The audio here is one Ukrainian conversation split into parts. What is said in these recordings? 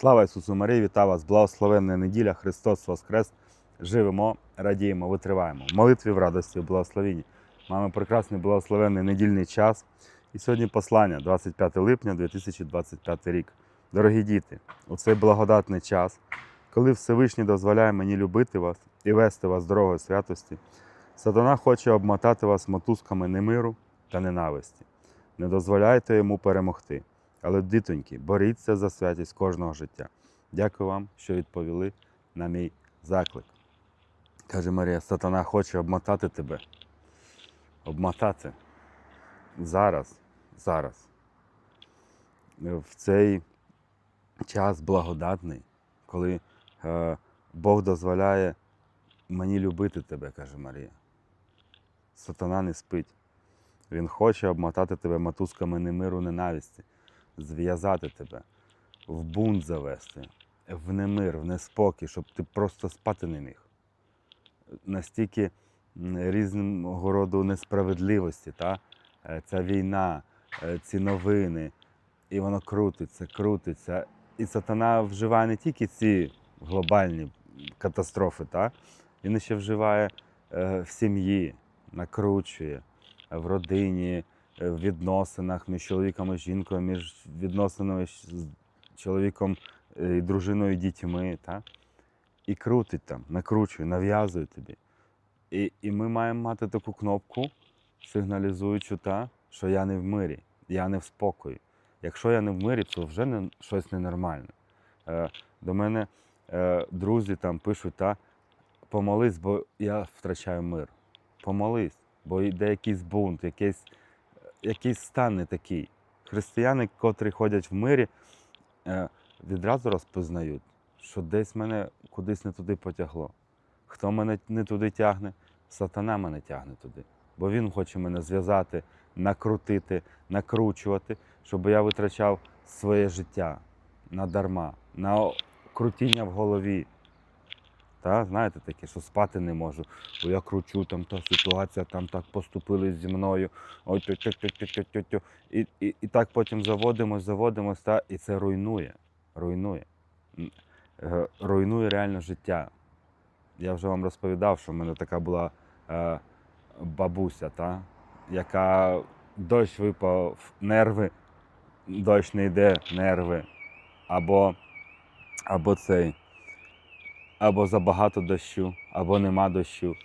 Слава Ісусу Марії, вітаю вас! Благословенна неділя, Христос Воскрес! Живемо, радіємо, витриваємо. Молитві в радості, в благословенні. Маємо прекрасний благословенний недільний час. І сьогодні послання, 25 липня 2025 рік. Дорогі діти, у цей благодатний час, коли Всевишній дозволяє мені любити вас і вести вас дорогою святості, сатана хоче обмотати вас мотузками немиру та ненависті. Не дозволяйте йому перемогти. Але, дітоньки, боріться за святість кожного життя. Дякую вам, що відповіли на мій заклик. Каже Марія, сатана хоче обмотати тебе. Обмотати. Зараз, зараз. В цей час благодатний, коли е, Бог дозволяє мені любити тебе, каже Марія. Сатана не спить. Він хоче обмотати тебе мотузками немиру ненависті зв'язати тебе, в бунт завести, в немир, в неспокій, щоб ти просто спати не міг. Настільки різного роду несправедливості, та? е, ця війна, е, ці новини, і воно крутиться, крутиться. І сатана вживає не тільки ці глобальні катастрофи, та? він ще вживає е, в сім'ї, накручує, в родині, в відносинах між чоловіком і жінкою, між відносинами з чоловіком е, і дружиною, і дітьми. Та? І крутить там, накручує, нав'язує тобі. І, і ми маємо мати таку кнопку, сигналізуючу, та, що я не в мирі, я не в спокої. Якщо я не в мирі, то вже не, щось ненормальне. Е, до мене е, друзі там пишуть, та, помолись, бо я втрачаю мир. Помолись, бо йде якийсь бунт, якийсь, якийсь стан не такий. Християни, котрі ходять в мирі, е, відразу розпізнають, що десь мене кудись не туди потягло. Хто мене не туди тягне, сатана мене тягне туди. Бо він хоче мене зв'язати, накрутити, накручувати, щоб я витрачав своє життя надарма, на крутіння в голові. Та, знаєте таке, що спати не можу, бо я кручу, там та ситуація, там так поступили зі мною. Ой, тю тю тю тю тю І, і, і так потім заводимось, заводимось, та, і це руйнує. Руйнує. Е, Руйнує реально життя. Я вже вам розповідав, що в мене така була е, бабуся, та, яка дощ випав, нерви, дощ не йде, нерви. Або, або цей або забагато дощу, або нема дощу.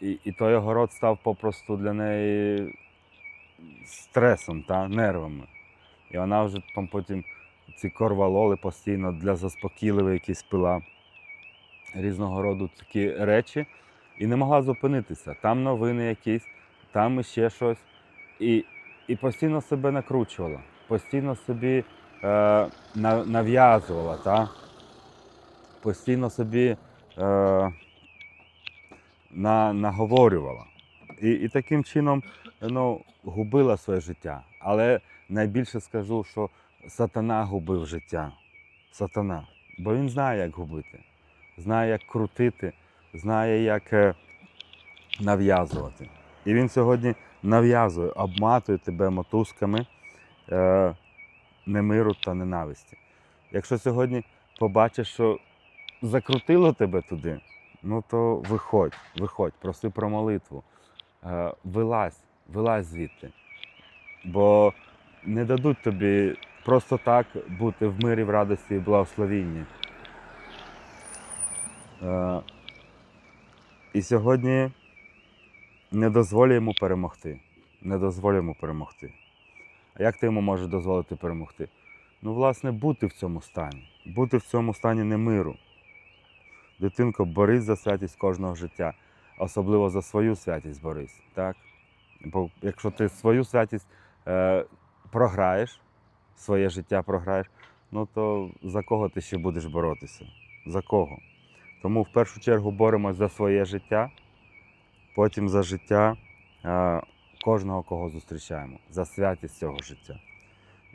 І, і той огород став попросту для неї стресом та нервами. І вона вже там потім ці корвалоли постійно для заспокійливої якісь пила, різного роду такі речі, і не могла зупинитися. Там новини якісь, там іще щось. І, і постійно себе накручувала, постійно собі е, на- нав'язувала. Постійно собі е, на, наговорювала. І, і таким чином ну, губила своє життя. Але найбільше скажу, що сатана губив життя. Сатана. Бо він знає, як губити, знає, як крутити, знає, як е, нав'язувати. І він сьогодні нав'язує, обматує тебе мотузками е, немиру та ненависті. Якщо сьогодні побачиш, що закрутило тебе туди, ну то виходь, виходь, проси про молитву. Е, Вилазь, вилазь звідти. Бо не дадуть тобі просто так бути в мирі, в радості і благословінні. Е, І сьогодні не дозволь йому перемогти. Не дозволь йому перемогти. А як ти йому можеш дозволити перемогти? Ну, власне, бути в цьому стані. Бути в цьому стані немиру. Дитинко, борись за святість кожного життя, особливо за свою святість борись. Так? Бо якщо ти свою святість е, програєш, своє життя програєш, ну то за кого ти ще будеш боротися? За кого? Тому в першу чергу боремось за своє життя, потім за життя е, кожного, кого зустрічаємо, за святість цього життя.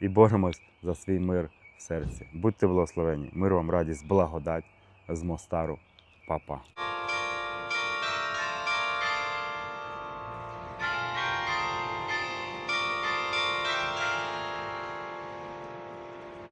І боремось за свій мир в серці. Будьте благословені, мир вам радість, благодать з Мостару. Па-па.